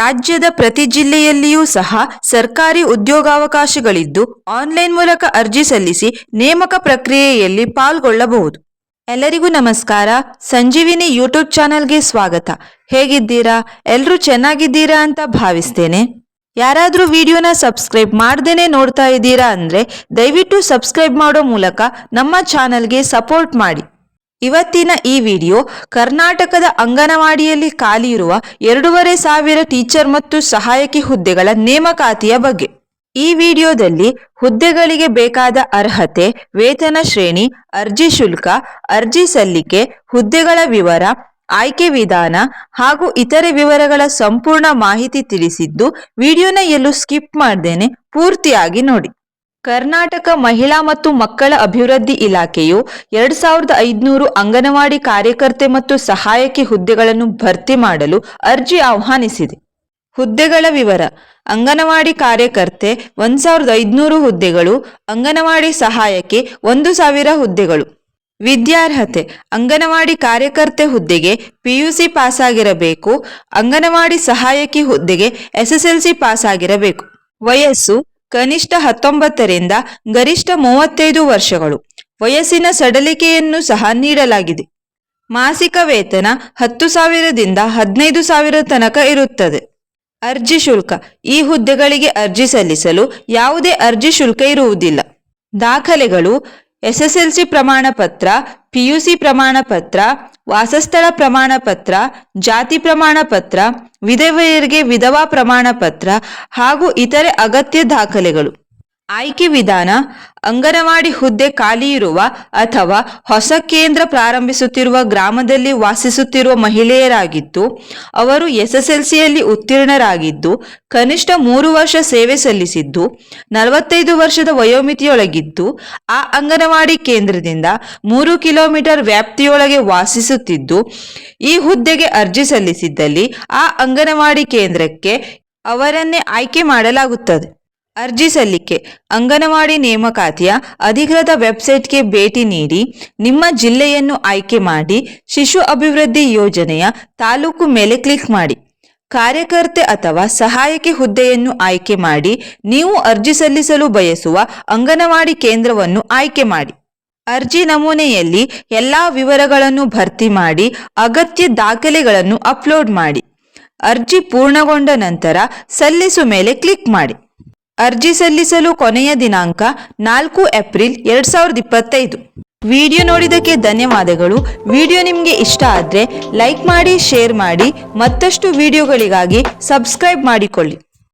ರಾಜ್ಯದ ಪ್ರತಿ ಜಿಲ್ಲೆಯಲ್ಲಿಯೂ ಸಹ ಸರ್ಕಾರಿ ಉದ್ಯೋಗಾವಕಾಶಗಳಿದ್ದು, ಆನ್ಲೈನ್ ಮೂಲಕ ಅರ್ಜಿ ಸಲ್ಲಿಸಿ ನೇಮಕ ಪ್ರಕ್ರಿಯೆಯಲ್ಲಿ ಪಾಲ್ಗೊಳ್ಳಬಹುದು. ಎಲ್ಲರಿಗೂ ನಮಸ್ಕಾರ. ಸಂಜೀವಿನಿ ಯೂಟ್ಯೂಬ್ ಚಾನೆಲ್ಗೆ ಸ್ವಾಗತ. ಹೇಗಿದ್ದೀರಾ? ಎಲ್ಲರೂ ಚೆನ್ನಾಗಿದ್ದೀರಾ ಅಂತ ಭಾವಿಸ್ತೇನೆ. ಯಾರಾದರೂ ವಿಡಿಯೋನ ಸಬ್ಸ್ಕ್ರೈಬ್ ಮಾಡ್ದೇನೆ ನೋಡ್ತಾ ಇದ್ದೀರಾ ಅಂದ್ರೆ ದಯವಿಟ್ಟು ಸಬ್ಸ್ಕ್ರೈಬ್ ಮಾಡೋ ಮೂಲಕ ನಮ್ಮ ಚಾನೆಲ್ಗೆ ಸಪೋರ್ಟ್ ಮಾಡಿ. ಇವತ್ತಿನ ಈ ವಿಡಿಯೋ ಕರ್ನಾಟಕದ ಅಂಗನವಾಡಿಯಲ್ಲಿ ಖಾಲಿ ಇರುವ ಎರಡೂವರೆ ಸಾವಿರ ಟೀಚರ್ ಮತ್ತು ಸಹಾಯಕಿ ಹುದ್ದೆಗಳ ನೇಮಕಾತಿಯ ಬಗ್ಗೆ. ಈ ವಿಡಿಯೋದಲ್ಲಿ ಹುದ್ದೆಗಳಿಗೆ ಬೇಕಾದ ಅರ್ಹತೆ, ವೇತನ ಶ್ರೇಣಿ, ಅರ್ಜಿ ಶುಲ್ಕ, ಅರ್ಜಿ ಸಲ್ಲಿಕೆ, ಹುದ್ದೆಗಳ ವಿವರ, ಆಯ್ಕೆ ವಿಧಾನ ಹಾಗೂ ಇತರೆ ವಿವರಗಳ ಸಂಪೂರ್ಣ ಮಾಹಿತಿ ತಿಳಿಸಿದ್ದು ವಿಡಿಯೋನ ಎಲ್ಲೂ ಸ್ಕಿಪ್ ಮಾಡ್ದೇನೆ ಪೂರ್ತಿಯಾಗಿ ನೋಡಿ. ಕರ್ನಾಟಕ ಮಹಿಳಾ ಮತ್ತು ಮಕ್ಕಳ ಅಭಿವೃದ್ಧಿ ಇಲಾಖೆಯು ಎರಡ್ ಸಾವಿರದ ಐದುನೂರು ಅಂಗನವಾಡಿ ಕಾರ್ಯಕರ್ತೆ ಮತ್ತು ಸಹಾಯಕಿ ಹುದ್ದೆಗಳನ್ನು ಭರ್ತಿ ಮಾಡಲು ಅರ್ಜಿ ಆಹ್ವಾನಿಸಿದೆ. ಹುದ್ದೆಗಳ ವಿವರ. ಅಂಗನವಾಡಿ ಕಾರ್ಯಕರ್ತೆ ಒಂದ್ ಸಾವಿರದ ಐದುನೂರು ಹುದ್ದೆಗಳು, ಅಂಗನವಾಡಿ ಸಹಾಯಕಿ ಒಂದು ಸಾವಿರ ಹುದ್ದೆಗಳು. ವಿದ್ಯಾರ್ಹತೆ. ಅಂಗನವಾಡಿ ಕಾರ್ಯಕರ್ತೆ ಹುದ್ದೆಗೆ ಪಿಯುಸಿ ಪಾಸಾಗಿರಬೇಕು, ಅಂಗನವಾಡಿ ಸಹಾಯಕಿ ಹುದ್ದೆಗೆ ಎಸ್ಎಸ್ಎಲ್ಸಿ ಪಾಸಾಗಿರಬೇಕು. ವಯಸ್ಸು ಕನಿಷ್ಠ ಹತ್ತೊಂಬತ್ತರಿಂದ ಗರಿಷ್ಠ ಮೂವತ್ತೈದು ವರ್ಷಗಳು. ವಯಸ್ಸಿನ ಸಡಲಿಕೆಯನ್ನು ಸಹ ನೀಡಲಾಗಿದೆ. ಮಾಸಿಕ ವೇತನ ಹತ್ತು ಸಾವಿರದಿಂದ ಹದಿನೈದು ಸಾವಿರ ತನಕ ಇರುತ್ತದೆ. ಅರ್ಜಿ ಶುಲ್ಕ. ಈ ಹುದ್ದೆಗಳಿಗೆ ಅರ್ಜಿ ಸಲ್ಲಿಸಲು ಯಾವುದೇ ಅರ್ಜಿ ಶುಲ್ಕ ಇರುವುದಿಲ್ಲ. ದಾಖಲೆಗಳು ಎಸ್ಎಸ್ಎಲ್ಸಿ ಪ್ರಮಾಣ ಪತ್ರ, ಪಿಯುಸಿ ಪ್ರಮಾಣ ಪತ್ರ, ವಾಸಸ್ಥಳ ಪ್ರಮಾಣ ಪತ್ರ, ಜಾತಿ ಪ್ರಮಾಣ ಪತ್ರ, ವಿಧವೆಯರಿಗೆ ವಿಧವಾ ಪ್ರಮಾಣ ಪತ್ರ ಹಾಗೂ ಇತರೆ ಅಗತ್ಯ ದಾಖಲೆಗಳು. ಆಯ್ಕೆ ವಿಧಾನ ಅಂಗನವಾಡಿ ಹುದ್ದೆ ಖಾಲಿ ಇರುವ ಅಥವಾ ಹೊಸ ಕೇಂದ್ರ ಪ್ರಾರಂಭಿಸುತ್ತಿರುವ ಗ್ರಾಮದಲ್ಲಿ ವಾಸಿಸುತ್ತಿರುವ ಮಹಿಳೆಯರಾಗಿದ್ದು, ಅವರು ಎಸ್ಎಸ್ಎಲ್ಸಿಯಲ್ಲಿ ಉತ್ತೀರ್ಣರಾಗಿದ್ದು, ಕನಿಷ್ಠ ಮೂರು ವರ್ಷ ಸೇವೆ ಸಲ್ಲಿಸಿದ್ದು, ನಲವತ್ತೈದು ವರ್ಷದ ವಯೋಮಿತಿಯೊಳಗಿದ್ದು, ಆ ಅಂಗನವಾಡಿ ಕೇಂದ್ರದಿಂದ ಮೂರು ಕಿಲೋಮೀಟರ್ ವ್ಯಾಪ್ತಿಯೊಳಗೆ ವಾಸಿಸುತ್ತಿದ್ದು, ಈ ಹುದ್ದೆಗೆ ಅರ್ಜಿ ಸಲ್ಲಿಸಿದ್ದಲ್ಲಿ ಆ ಅಂಗನವಾಡಿ ಕೇಂದ್ರಕ್ಕೆ ಅವರನ್ನೇ ಆಯ್ಕೆ ಮಾಡಲಾಗುತ್ತದೆ. ಅರ್ಜಿ ಸಲ್ಲಿಕೆ. ಅಂಗನವಾಡಿ ನೇಮಕಾತಿಯ ಅಧಿಕೃತ ವೆಬ್ಸೈಟ್ಗೆ ಭೇಟಿ ನೀಡಿ ನಿಮ್ಮ ಜಿಲ್ಲೆಯನ್ನು ಆಯ್ಕೆ ಮಾಡಿ ಶಿಶು ಅಭಿವೃದ್ಧಿ ಯೋಜನೆಯ ತಾಲೂಕು ಮೇಲೆ ಕ್ಲಿಕ್ ಮಾಡಿ. ಕಾರ್ಯಕರ್ತೆ ಅಥವಾ ಸಹಾಯಕಿ ಹುದ್ದೆಯನ್ನು ಆಯ್ಕೆ ಮಾಡಿ ನೀವು ಅರ್ಜಿ ಸಲ್ಲಿಸಲು ಬಯಸುವ ಅಂಗನವಾಡಿ ಕೇಂದ್ರವನ್ನು ಆಯ್ಕೆ ಮಾಡಿ. ಅರ್ಜಿ ನಮೂನೆಯಲ್ಲಿ ಎಲ್ಲಾ ವಿವರಗಳನ್ನು ಭರ್ತಿ ಮಾಡಿ ಅಗತ್ಯ ದಾಖಲೆಗಳನ್ನು ಅಪ್ಲೋಡ್ ಮಾಡಿ. ಅರ್ಜಿ ಪೂರ್ಣಗೊಂಡ ನಂತರ ಸಲ್ಲಿಸು ಮೇಲೆ ಕ್ಲಿಕ್ ಮಾಡಿ. ಅರ್ಜಿ ಸಲ್ಲಿಸಲು ಕೊನೆಯ ದಿನಾಂಕ ನಾಲ್ಕು ಏಪ್ರಿಲ್ ಎರಡ್ ಸಾವಿರದ ಇಪ್ಪತ್ತೈದು. ವಿಡಿಯೋ ನೋಡಿದಕ್ಕೆ ಧನ್ಯವಾದಗಳು. ವಿಡಿಯೋ ನಿಮಗೆ ಇಷ್ಟ ಆದರೆ ಲೈಕ್ ಮಾಡಿ, ಶೇರ್ ಮಾಡಿ, ಮತ್ತಷ್ಟು ವಿಡಿಯೋಗಳಿಗಾಗಿ ಸಬ್ಸ್ಕ್ರೈಬ್ ಮಾಡಿಕೊಳ್ಳಿ.